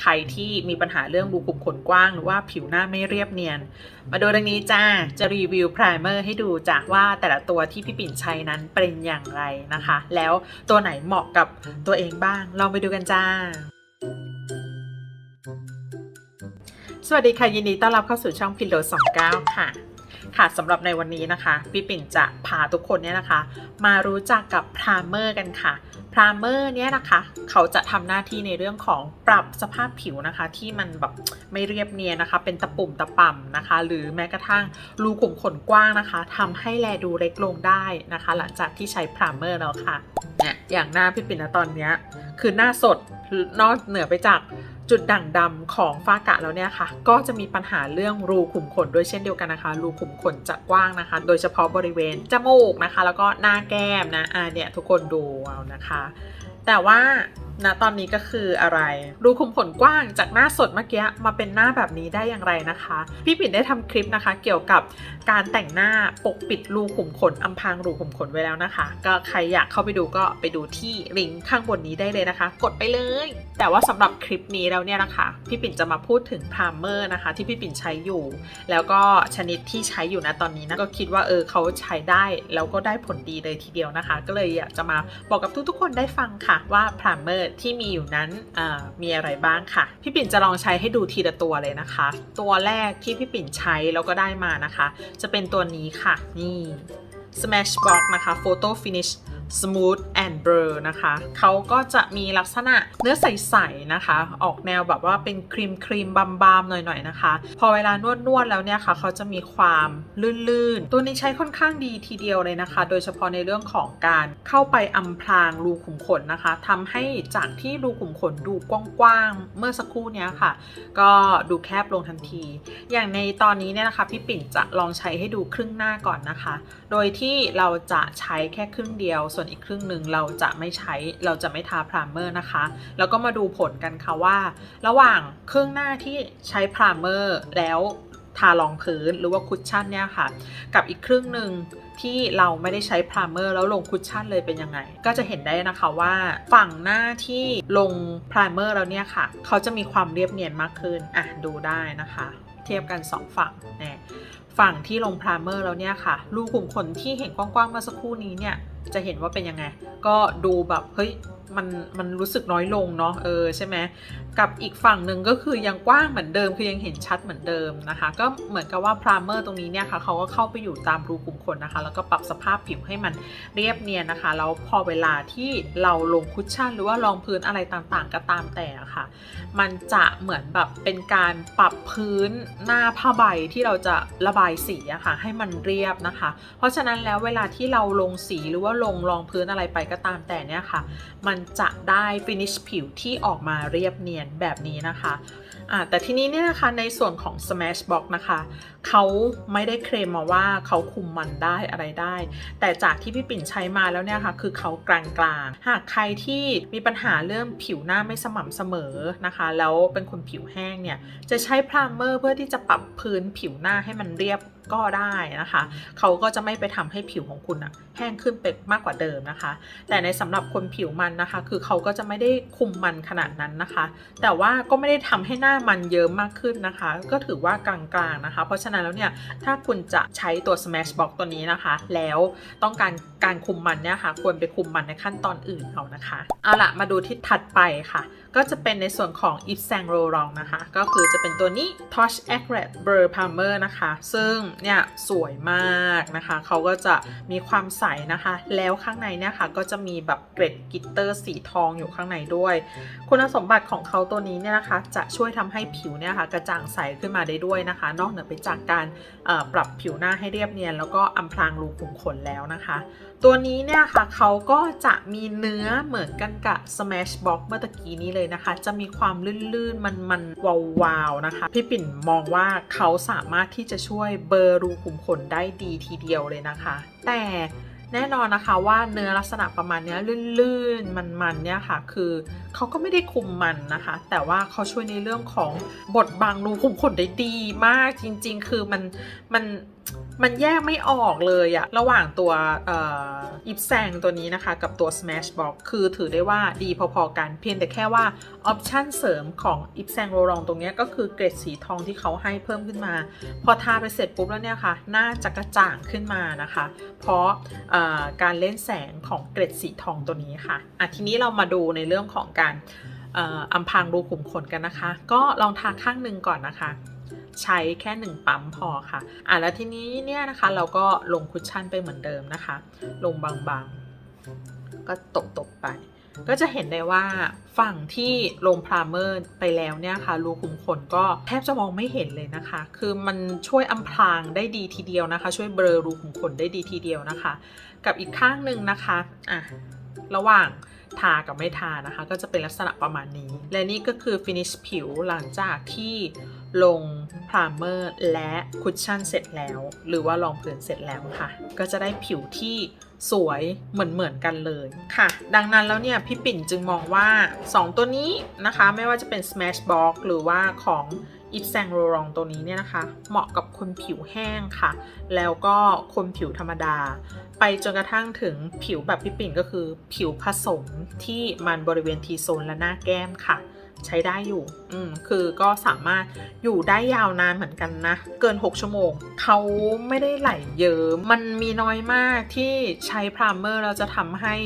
ใครที่มีปัญหาเรื่องรูขุมขนกว้าง หรือว่าผิวหน้าไม่เรียบเนียน มาดูเรื่องนี้จ้าจะรีวิวไพรเมอร์ให้ดูจากว่าแต่ละตัวที่พี่ปิ่นใช้นั้นเป็นอย่างไรนะคะ แล้วตัวไหนเหมาะกับตัวเองบ้าง ลองไปดูกันจ้าสวัสดีค่ะ ยินดีต้อนรับเข้าสู่ช่องพิโล29 ค่ะ ค่ะสำหรับในวันนี้นะคะพี่ปิ่นจะพาทุกคนเนี่ยนะคะ มารู้จักกับพรามเมอร์กันค่ะพรามเมอร์เนี่ยนะคะ เขาจะทำหน้าที่ในเรื่องของปรับสภาพผิวนะคะ ที่มันแบบไม่เรียบเนียนนะคะ เป็นตะปุ่มตะป่ำนะคะ หรือแม้กระทั่งรูขุมขนกว้างนะคะทำให้แลดูเล็กลงได้นะคะ หลังจากที่ใช้พรามเมอร์แล้วค่ะเนี่ยอย่างหน้าพี่ปิ่นนะตอนเนี้ยคือหน้าสดนอกเหนือไปจาก จุดด่างดำของฝ้ากระแล้วเนี่ยค่ะ ก็จะมีปัญหาเรื่องรูขุมขนด้วยเช่นเดียวกันนะคะ รูขุมขนจะกว้างนะคะ โดยเฉพาะบริเวณจมูกนะคะ แล้วก็หน้าแก้มนะอ่าเนี่ยทุกคนดูเอานะคะ แต่ว่า ณตอนนี้ก็คืออะไร รูขุมขนกว้างจากหน้าสดเมื่อกี้มาเป็นหน้าแบบนี้ได้อย่างไรนะคะ พี่ปิ่นได้ทำคลิปนะคะ เกี่ยวกับการแต่งหน้าปกปิดรูขุมขนอำพางรูขุมขนไว้แล้วนะคะ ก็ใครอยากเข้าไปดูก็ไปดูที่ลิงก์ข้างบนนี้ได้เลยนะคะ กดไปเลย แต่ว่าสำหรับคลิปนี้แล้วเนี่ยนะคะ พี่ปิ่นจะมาพูดถึงพรามเมอร์นะคะ ที่พี่ปิ่นใช้อยู่ แล้วก็ชนิดที่ใช้อยู่นะตอนนี้นะก็คิดว่าเออเขาใช้ได้แล้วก็ได้ผลดีเลยทีเดียวนะคะ ก็เลยอยากจะมาบอกกับทุกๆคนได้ฟังค่ะว่าพรามเมอร์ที่มีอยู่นั้นมีอะไรบ้างค่ะ พี่ปิ่นจะลองใช้ให้ดูทีละตัวเลยนะคะ ตัวแรกที่พี่ปิ่นใช้แล้วก็ได้มานะคะ จะเป็นตัวนี้ค่ะ นี่ Smashbox นะคะ Photo Finish Smooth and Blur นะคะ เขาก็จะมีลักษณะเนื้อใสๆนะคะ ออกแนวแบบว่าเป็นครีมครีมบามๆหน่อยๆนะคะ พอเวลานวดนวดๆแล้วเนี่ยค่ะ เขาจะมีความลื่นๆ ตัวนี้ใช้ค่อนข้างดีทีเดียวเลยนะคะ โดยเฉพาะในเรื่องของการเข้าไปอำพรางรูขุมขนนะคะทำให้จากที่รูขุมขนดูกว้างๆ เมื่อสักครู่เนี้ยค่ะ ก็ดูแคบลงทันที อย่างในตอนนี้เนี่ยนะคะพี่ปิ่นจะลองใช้ให้ดูครึ่งหน้าก่อนนะคะ โดยที่เราจะใช้แค่ครึ่งเดียวสวนอีกครึ่งหนึ่งเราจะไม่ใช้เราจะไม่ทาพรามเมอร์นะคะ แล้วก็มาดูผลกันค่ะว่า ระหว่างครึ่งหน้าที่ใช้พรามเมอร์แล้วทารองพื้นหรือว่าคุชชั่นเนี่ยค่ะ กับอีกครึ่งหนึ่งที่เราไม่ได้ใช้พรามเมอร์แล้วลงคุชชั่นเลยเป็นยังไง ก็จะเห็นได้นะคะว่าฝั่งหน้าที่ลงพรามเมอร์แล้วเนี่ยค่ะ เขาจะมีความเรียบเนียนมากขึ้นอะดูได้นะคะ เทียบกัน 2 ฝั่งเนี่ยฝั่งที่ลงพรามเมอร์แล้วเนี่ยค่ะ รูขุมขนที่เห็นกว้างๆเมื่อสักครู่นี้เนี่ย จะเห็นว่าเป็นยังไง ก็ดูแบบเฮ้ย มันมันรู้สึกน้อยลงเนาะเออใช่ไหมกับอีกฝั่งหนึ่งก็คือยังกว้างเหมือนเดิมคือยังเห็นชัดเหมือนเดิมนะคะ ก็เหมือนกับว่าพรามเมอร์ตรงนี้เนี่ยค่ะเขาก็เข้าไปอยู่ตามรูขุมขนนะคะ แล้วก็ปรับสภาพผิวให้มันเรียบเนียนนะคะแล้วพอเวลาที่เราลงคุชชั่น หรือว่ารองพื้นอะไรต่างๆ ก็ตามแต่ะค่ะมันจะเหมือนแบบเป็นการปรับพื้นหน้าผ้าใบที่เราจะระบายสีอะค่ะให้มันเรียบนะคะ เพราะฉะนั้นแล้วเวลาที่เราลงสีหรือว่าลงรองพื้นอะไรไปก็ตามแต่เนี่ยค่ะ มันจะได้ฟินิชผิวที่ออกมาเรียบเนียนแบบนี้นะคะแต่ที่นี้เนี่ยนะคะในส่วนของ Smashbox นะคะ เขาไม่ได้เคลมมาว่าเขาคุมมันได้อะไรได้ แต่จากที่พี่ปิ่นใช้มาแล้วเนี่ยค่ะคือเขากลางๆ หากใครที่มีปัญหาเรื่องผิวหน้าไม่สม่ำเสมอนะคะ แล้วเป็นคนผิวแห้งเนี่ย จะใช้พรามเมอร์เพื่อที่จะปรับพื้นผิวหน้าให้มันเรียบก็ได้นะคะ เขาก็จะไม่ไปทำให้ผิวของคุณอะแห้งขึ้นไปมากกว่าเดิมนะคะ แต่ในสำหรับคนผิวมันนะคะคือเขาก็จะไม่ได้คุมมันขนาดนั้นนะคะ แต่ว่าก็ไม่ได้ทำให้หน้ามันเยิ้มมากขึ้นนะคะ ก็ถือว่ากลางๆนะคะ เพราะฉะนั้นแล้วเนี่ยถ้าคุณจะใช้ตัว Smashbox ตัวนี้นะคะ แล้วต้องการการคุมมันเนี่ยค่ะ ควรไปคุมมันในขั้นตอนอื่นเอานะคะ เอาละมาดูที่ถัดไปค่ะ ก็จะเป็นในส่วนของ Yves Saint Laurent นะคะ ก็คือจะเป็นตัวนี้ Touch Accurate Blur Primer นะคะ ซึ่งเนี่ยสวยมากนะคะ เขาก็จะมีความใสนะคะ แล้วข้างในเนี่ยค่ะก็จะมีแบบเกร็ดกิตเตอร์สีทองอยู่ข้างในด้วย คุณสมบัติของเขาตัวนี้เนี่ยนะคะ จะช่วยทำให้ผิวเนี่ยค่ะกระจ่างใสขึ้นมาได้ด้วยนะคะ นอกเหนือไปจากการปรับผิวหน้าให้เรียบเนียน แล้วก็อำพรางรูขุมขนแล้วนะคะ ตัวนี้เนี่ยค่ะเขาก็จะมีเนื้อเหมือนกันกับ Smashbox เมื่อตะกี้นี้เลยนะคะ จะมีความลื่นๆ มันๆวาวๆนะคะ พี่ปิ่นมองว่าเขาสามารถที่จะช่วยเบอร์รูขุมขนได้ดีทีเดียวเลยนะคะ แต่แน่นอนนะคะว่าเนื้อลักษณะประมาณนี้ลื่นๆ มันๆเนี่ยค่ะ คือเขาก็ไม่ได้คุมมันนะคะ แต่ว่าเขาช่วยในเรื่องของบทบังรูขุมขนได้ดีมากจริง ๆ คือมันมัน มันแยกไม่ออกเลยอะระหว่างตัวอิปแซงตัวนี้นะคะ กับตัว Smashbox คือถือได้ว่าดีพอๆกันเพียงแต่แค่ว่าออปชันเสริมของอิปแซงโรลองตรงเนี้ยก็คือเกรดสีทองที่เขาให้เพิ่มขึ้นมา พอทาไปเสร็จปุ๊บแล้วเนี่ยค่ะหน้าจะกระจ่างขึ้นมานะคะ เพราะการเล่นแสงของเกรดสีทองตัวนี้ค่ะอะทีนี้เรามาดูในเรื่องของการอ่ออำพางรูขุมขนกันนะคะ ก็ลองทาข้างหนึ่งก่อนนะคะ ใช้แค่หนึ่งปั๊มพอค่ะอะแล้วทีนี้เนี่ยนะคะเราก็ลงคุชชั่นไปเหมือนเดิมนะคะ ลงบางๆ ก็ตบๆไป ก็จะเห็นได้ว่าฝั่งที่ลงพรามเมอร์ไปแล้วเนี่ยค่ะรูขุมขนก็แทบจะมองไม่เห็นเลยนะคะ คือมันช่วยอำพรางได้ดีทีเดียวนะคะ ช่วยเบลอรูขุมขนได้ดีทีเดียวนะคะ กับอีกข้างหนึ่งนะคะอะระหว่างทากับไม่ทานะคะ ก็จะเป็นลักษณะประมาณนี้ และนี่ก็คือฟินิชผิวหลังจากที่ ลงพรามเมอร์และคุชชั่นเสร็จแล้ว หรือว่ารองพื้นเสร็จแล้วค่ะ ก็จะได้ผิวที่สวยเหมือนเหมือนๆกันเลยค่ะ ดังนั้นแล้วเนี่ยพี่ปิ่นจึงมองว่า 2 ตัวนี้นะคะ ไม่ว่าจะเป็น Smashbox หรือว่าของอิปแซงโรรองตัวนี้เนี่ยนะคะ เหมาะกับคนผิวแห้งค่ะ แล้วก็คนผิวธรรมดา ไปจนกระทั่งถึงผิวแบบพี่ปิ่นก็คือ ผิวผสมที่มันบริเวณทีโซนและหน้าแก้มค่ะ ใช้ได้อยู่ อืม คือก็สามารถอยู่ได้ยาวนานเหมือนกันนะ เกิน 6 ชั่วโมง เขาไม่ได้ไหลเยิ้มมันมีน้อยมากที่ใช้พรามเมอร์เราจะทำให้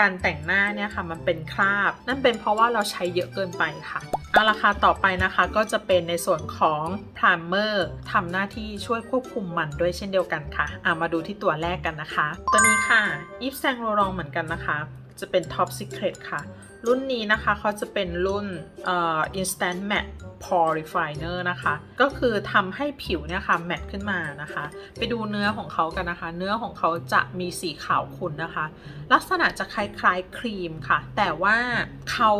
การแต่งหน้าเนี่ยค่ะ มันเป็นคราบ นั่นเป็นเพราะว่าเราใช้เยอะเกินไปค่ะเอาละค่ะต่อไปนะคะก็จะเป็นในส่วนของพรามเมอร์ทำหน้าที่ช่วยควบคุมมันด้วยเช่นเดียวกันค่ะอะมาดูที่ตัวแรกกันนะคะ ตัวนี้ค่ะ Yves Saint Laurent เหมือนกันนะคะ จะเป็น Top Secret ค่ะ รุ่นนี้นะคะเขาจะเป็นรุ่นเอ่อ instant matte pore refiner นะคะ ก็คือทำให้ผิวเนี่ยค่ะแมตต์ขึ้นมานะคะ ไปดูเนื้อของเขากันนะคะ เนื้อของเขาจะมีสีขาวขุ่นนะคะ ลักษณะจะคล้ายๆครีมค่ะ แต่ว่าเขา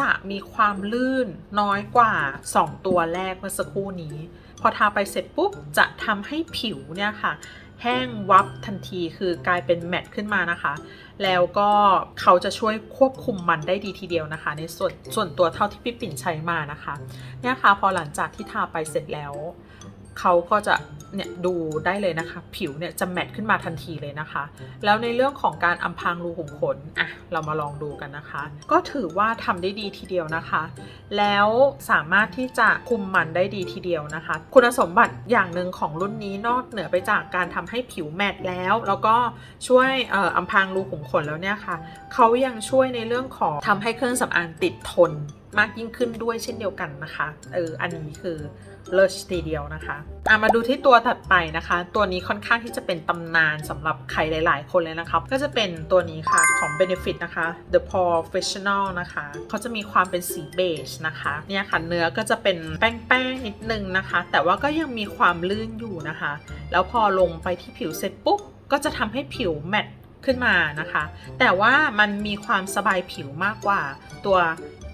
จะมีความลื่นน้อยกว่า 2 ตัวแรกเมื่อสักครู่นี้ พอทาไปเสร็จปุ๊บจะทำให้ผิวเนี่ยค่ะ แห้งวับทันทีคือกลายเป็นแมตต์ขึ้นมานะคะ แล้วก็เขาจะช่วยควบคุมมันได้ดีทีเดียวนะคะ ในส่วนส่วนตัวเท่าที่พี่ปิ่นใช้มานะคะเนี่ยค่ะพอหลังจากที่ทาไปเสร็จแล้ว เขาก็จะเนี่ยดูได้เลยนะคะ ผิวเนี่ยจะแมตต์ขึ้นมาทันทีเลยนะคะ แล้วในเรื่องของการอำพรางรูขุมขนอะเรามาลองดูกันนะคะ ก็ถือว่าทำได้ดีทีเดียวนะคะ แล้วสามารถที่จะคุมมันได้ดีทีเดียวนะคะ คุณสมบัติอย่างหนึ่งของรุ่นนี้นอกเหนือไปจากการทำให้ผิวแมตต์แล้ว แล้วก็ช่วยอออำพรางรูขุมขนแล้วเนี่ยค่ะเขายังช่วยในเรื่องของทำให้เครื่องสำอางติดทน มากยิ่งขึ้นด้วยเช่นเดียวกันนะคะ เออ อันนี้คือเลิศทีเดียวนะคะอะมาดูที่ตัวถัดไปนะคะ ตัวนี้ค่อนข้างที่จะเป็นตำนานสำหรับใครหลาย ๆ คนเลยนะครับ ก็จะเป็นตัวนี้ค่ะของ Benefit นะคะ The Professional นะคะเขาจะมีความเป็นสีเบจนะคะเนี่ยค่ะเนื้อก็จะเป็นแป้ง ๆ นิดนึงนะคะ แต่ว่าก็ยังมีความลื่นอยู่นะคะ แล้วพอลงไปที่ผิวเสร็จปุ๊บก็จะทำให้ผิวแมตต์ขึ้นมานะคะ แต่ว่ามันมีความสบายผิวมากกว่าตัว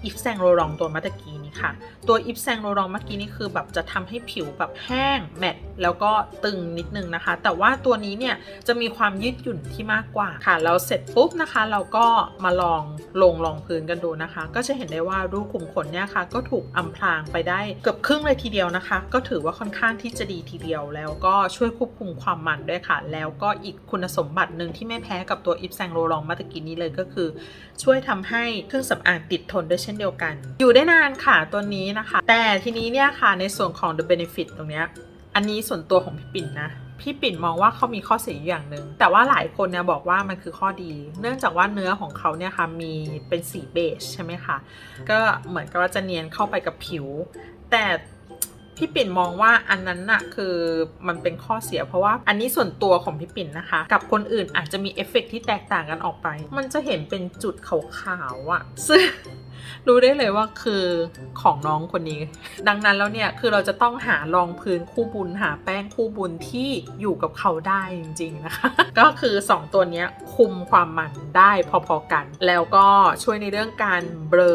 อิฟแซงโรรองตัวเมื่อกี้ ค่ะ ตัวอิฟแซงโรรองเมื่อกี้นี้คือแบบจะทำให้ผิวแบบแห้งแมตต์แล้วก็ตึงนิดนึงนะคะ แต่ว่าตัวนี้เนี่ยจะมีความยืดหยุ่นที่มากกว่าค่ะแล้วเสร็จปุ๊บนะคะ เราก็มาลองลงรองพื้นกันดูนะคะ ก็จะเห็นได้ว่ารูขุมขนเนี่ยค่ะก็ถูกอำพรางไปได้เกือบครึ่งเลยทีเดียวนะคะ ก็ถือว่าค่อนข้างที่จะดีทีเดียวแล้วก็ช่วยควบคุมความมันด้วยค่ะ แล้วก็อีกคุณสมบัติหนึ่งที่ไม่แพ้กับตัวอิฟแซงโรลองเมื่อกี้นี้เลยก็คือ ช่วยทำให้เครื่องสำอางติดทนด้วยเช่นเดียวกัน อยู่ได้นานค่ะตัวนี้นะคะ แต่ทีนี้เนี่ยค่ะในส่วนของ the benefit ตรงเนี้ยอันนี้ส่วนตัวของพี่ปิ่นนะพี่ปิ่นมองว่าเขามีข้อเสียอยู่อย่างหนึ่งแต่ว่าหลายคนเนี่ยบอกว่ามันคือข้อดี เนื่องจากว่าเนื้อของเขาเนี่ยค่ะมีเป็นสีเบจใช่ไหมคะก็เหมือนกับว่าจะเนียนเข้าไปกับผิว แต่พี่ปิ่นมองว่าอันนั้นน่ะคือมันเป็นข้อเสียเพราะว่าอันนี้ส่วนตัวของพี่ปิ่นนะคะ กับคนอื่นอาจจะมีเอฟเฟกต์ที่แตกต่างกันออกไป มันจะเห็นเป็นจุดขาวๆอะซึ่ง รู้ได้เลยว่าคือของน้องคนนี้ ดังนั้นแล้วเนี่ยคือเราจะต้องหารองพื้นคู่บุญหาแป้งคู่บุญที่อยู่กับเขาได้จริงๆนะคะ ก็คือ 2 ตัวนี้คุมความมันได้พอๆกัน แล้วก็ช่วยในเรื่องการเบลอ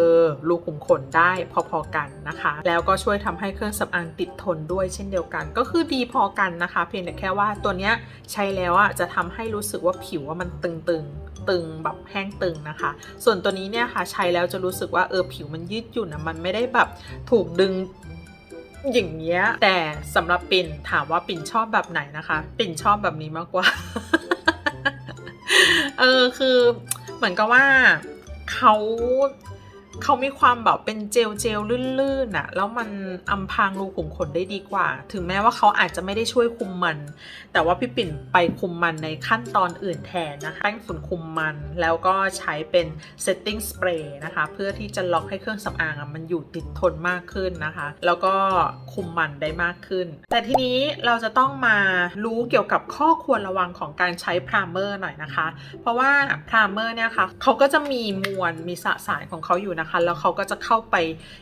รูขุมขนได้พอๆกันนะคะ แล้วก็ช่วยทำให้เครื่องสำอางติดทนด้วยเช่นเดียวกัน ก็คือดีพอกันนะคะ เพียงแต่แค่ว่าตัวนี้ใช้แล้วอะจะทำให้รู้สึกว่าผิวว่ามันตึงๆตึงแบบแห้งตึงนะคะ ส่วนตัวนี้เนี่ยค่ะใช้แล้วจะรู้สึกว่าว่าเออผิวมันยืดหยุ่นนะมันไม่ได้แบบถูกดึงอย่างเงี้ย แต่สำหรับปิ่นถามว่าปิ่นชอบแบบไหนนะคะ ปิ่นชอบแบบนี้มากกว่า เออคือเหมือนกับว่าเขา เขามีความแบบเป็นเจลเจลลื่นๆอะแล้วมันอำพรางรูขุมขนได้ดีกว่า ถึงแม้ว่าเขาอาจจะไม่ได้ช่วยคุมมัน แต่ว่าพี่ปิ่นไปคุมมันในขั้นตอนอื่นแทนนะคะแป้งฝุ่นคุมมัน แล้วก็ใช้เป็น setting spray นะคะ เพื่อที่จะล็อกให้เครื่องสำอางอะมันอยู่ติดทนมากขึ้นนะคะ แล้วก็คุมมันได้มากขึ้น แต่ทีนี้เราจะต้องมารู้เกี่ยวกับข้อควรระวังของการใช้พรามเมอร์หน่อยนะคะ เพราะว่าพรามเมอร์เนี่ยค่ะเขาก็จะมีมวลมีสสารของเขาอยู่นะคะ แล้วเขาก็จะเข้าไป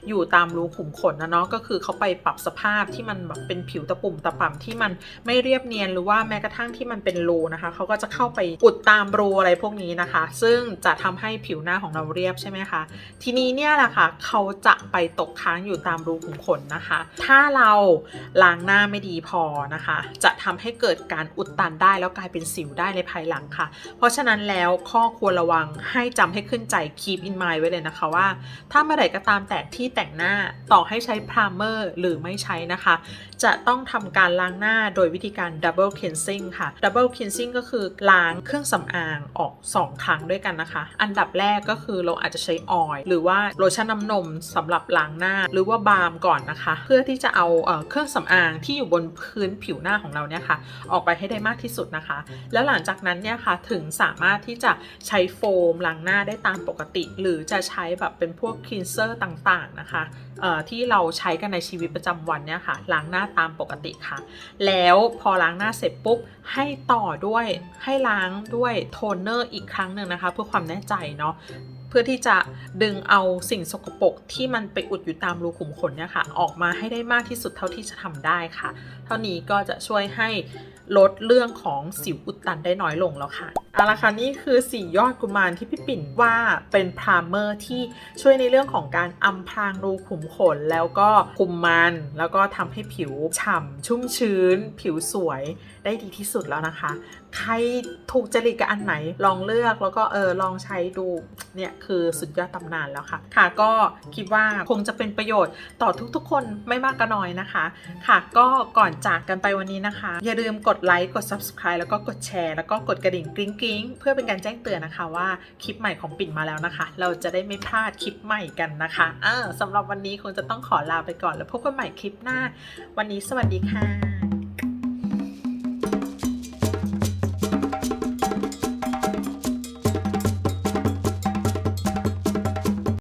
อยู่ตามรูขุมขนนะเนาะก็คือเขาไปปรับสภาพที่มันแบบเป็นผิวตะปุ่มตะป่ำที่มันไม่เรียบเนียนหรือว่าแม้กระทั่งที่มันเป็นรูนะคะเขาก็จะเข้าไปอุดตามรูอะไรพวกนี้นะคะ ซึ่งจะทำให้ผิวหน้าของเราเรียบใช่ไหมคะทีนี้เนี่ยแหละค่ะเขาจะไปตกค้างอยู่ตามรูขุมขนนะคะ ถ้าเราล้างหน้าไม่ดีพอนะคะ จะทำให้เกิดการอุดตันได้แล้วกลายเป็นสิวได้ในภายหลังค่ะ เพราะฉะนั้นแล้วข้อควรระวังให้จำให้ขึ้นใจ keep in mind ไว้เลยนะคะว่าถ้าเมื่อไหร่ก็ตามแต่ที่แต่งหน้าต่อให้ใช้พรามเมอร์หรือไม่ใช้นะคะ จะต้องทำการล้างหน้าโดยวิธีการ double cleansing ค่ะ double cleansing ก็คือล้างเครื่องสำอางออก 2 ครั้งด้วยกันนะคะ อันดับแรกก็คือเราอาจจะใช้ออยล์หรือว่าโลชั่นน้ำนมสำหรับล้างหน้าหรือว่าบาล์มก่อนนะคะ เพื่อที่จะเอาเอ่อเครื่องสำอางที่อยู่บนพื้นผิวหน้าของเราเนี่ยค่ะออกไปให้ได้มากที่สุดนะคะ แล้วหลังจากนั้นเนี่ยค่ะถึงสามารถที่จะใช้โฟมล้างหน้าได้ตามปกติ หรือจะใช้แบบเป็นพวกคลีนเซอร์ต่างๆนะคะที่เราใช้กันในชีวิตประจำวันเนี่ยค่ะล้างหน้าตามปกติค่ะ แล้วพอล้างหน้าเสร็จปุ๊บให้ต่อด้วยให้ล้างด้วยโทนเนอร์อีกครั้งหนึ่งนะคะ เพื่อความแน่ใจเนาะเพื่อที่จะดึงเอาสิ่งสกปรกที่มันไปอุดอยู่ตามรูขุมขนเนี่ยค่ะ ออกมาให้ได้มากที่สุดเท่าที่จะทำได้ค่ะ เท่านี้ก็จะช่วยให้ ลดเรื่องของสิวอุดตันได้น้อยลงแล้วค่ะเอาละค่ะนี่คือ 4 ยอดกุมารที่พี่ปิ่นว่าเป็นพรามเมอร์ที่ช่วยในเรื่องของการอำพรางรูขุมขน แล้วก็คุมมัน แล้วก็ทำให้ผิวฉ่ำชุ่มชื้น ผิวสวยได้ดีที่สุดแล้วนะคะ ใครถูกจริตกับอันไหนลองเลือกแล้วก็เออลองใช้ดูเนี่ยคือสุดยอดตำนานแล้วค่ะ ค่ะก็คิดว่าคงจะเป็นประโยชน์ต่อทุกๆ คนไม่มากก็น้อยนะคะ ค่ะก็ก่อนจากกันไปวันนี้นะคะ อย่าลืมกดดไลค์กด subscribe แล้วก็กดแชร์แล้วก็กดกระดิ่งกริ๊งกริ๊งเพื่อเป็นการแจ้งเตือนนะคะว่าคลิปใหม่ของปิ่นมาแล้วนะคะ เราจะได้ไม่พลาดคลิปใหม่กันนะคะอ่าสำหรับวันนี้คงจะต้องขอลาไปก่อนแล้วพบกันใหม่คลิปหน้า วันนี้สวัสดีค่ะ